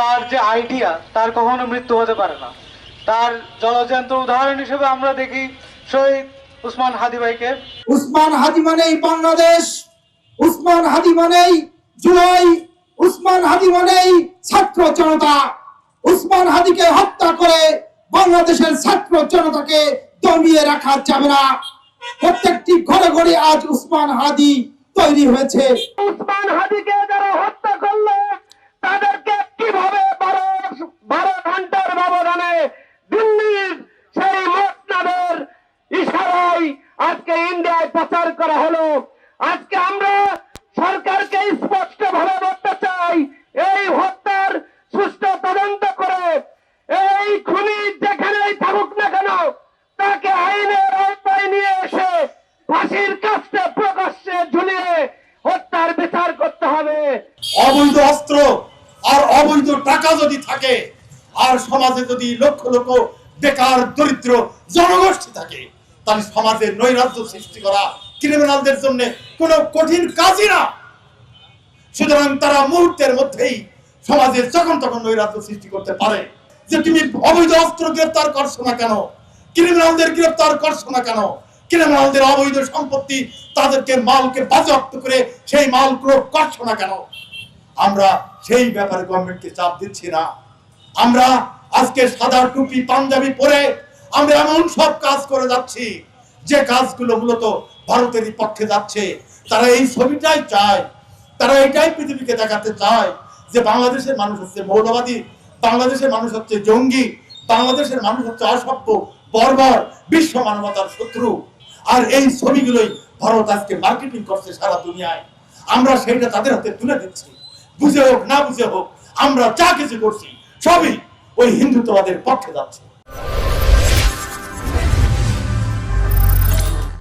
তার যে আইডিয়া তার কখনো মৃত্যু হতে পারে না। তার জলযন্ত্র উদাহরণ হিসেবে আমরা দেখি শহীদ উসমান হাদি ভাইকে। উসমান হাদি মানেই বাংলাদেশ উসমান হাদি মানেই জুলাই উসমান হাদি মানেই ছাত্র জনতা। উসমান হাদিকে হত্যা করে বাংলাদেশের ছাত্র জনতাকে দমিয়ে রাখা যাবে না। প্রত্যেকটি ঘরে ঘরে আজ উসমান হাদি তৈরি হয়েছে। উসমান হাদিকে যারা হত্যা আজকে ইন্ডিয়ায় প্রচার করা হলো। আজকে আমরা সরকারকে স্পষ্ট ভাবে বলতে চাই, এই হত্যার সুষ্ঠু তদন্ত করে, এই খুনি যেখানেই থাকুক না কেন, তাকে আইনের আওতায় নিয়ে এসে ফাঁসির কাছে প্রকাশ্যে ঝুলিয়ে হত্যার বিচার করতে হবে। অবৈধ অস্ত্র আর অবৈধ টাকা যদি থাকে, আর সমাজে যদি লক্ষ লক্ষ বেকার, দরিদ্র জনগোষ্ঠী থাকে তাহলে সমাজে নৈরাজ্য সৃষ্টি করা ক্রিমিনালদের জন্য কোনো কঠিন কাজই না। সুতরাং তারা মুহূর্তের মধ্যেই সমাজের যখন তখন নৈরাজ্য সৃষ্টি করতে পারে। যে তুমি অবৈধ অস্ত্র গ্রেপ্তার করছ না কেন? ক্রিমিনালদের গ্রেপ্তার করছ না কেন? ক্রিমিনালদের অবৈধ সম্পত্তি তাদেরকে মালকে বাজেয়াপ্ত করে সেই মাল প্রয়োগ করছ না কেন? আমরা সেই ব্যাপারে গভর্নমেন্টকে চাপ দিচ্ছি না। আমরা আজকে সাদা টুপি পাঞ্জাবি পরে আমরা এমন সব কাজ করে যাচ্ছি, যে কাজগুলো মূলত ভারতেরই পক্ষে যাচ্ছে। তারা এই ছবিটাই চায়, তারা এটাই পৃথিবীকে দেখাতে চায় যে বাংলাদেশের মানুষ হচ্ছে মৌলবাদী, বাংলাদেশের মানুষ হচ্ছে জঙ্গি, বাংলাদেশের মানুষ হচ্ছে অসভ্য, বর্বর, বিশ্ব মানবতার শত্রু। আর এই ছবিগুলোই ভারত আজকে মার্কেটিং করছে সারা দুনিয়ায়। আমরা সেইটা তাদের হাতে তুলে দিচ্ছি। বুঝে হোক, না বুঝে হোক, আমরা যা কিছু করছি, সবই ওই হিন্দুত্ববাদের পক্ষে যাচ্ছে।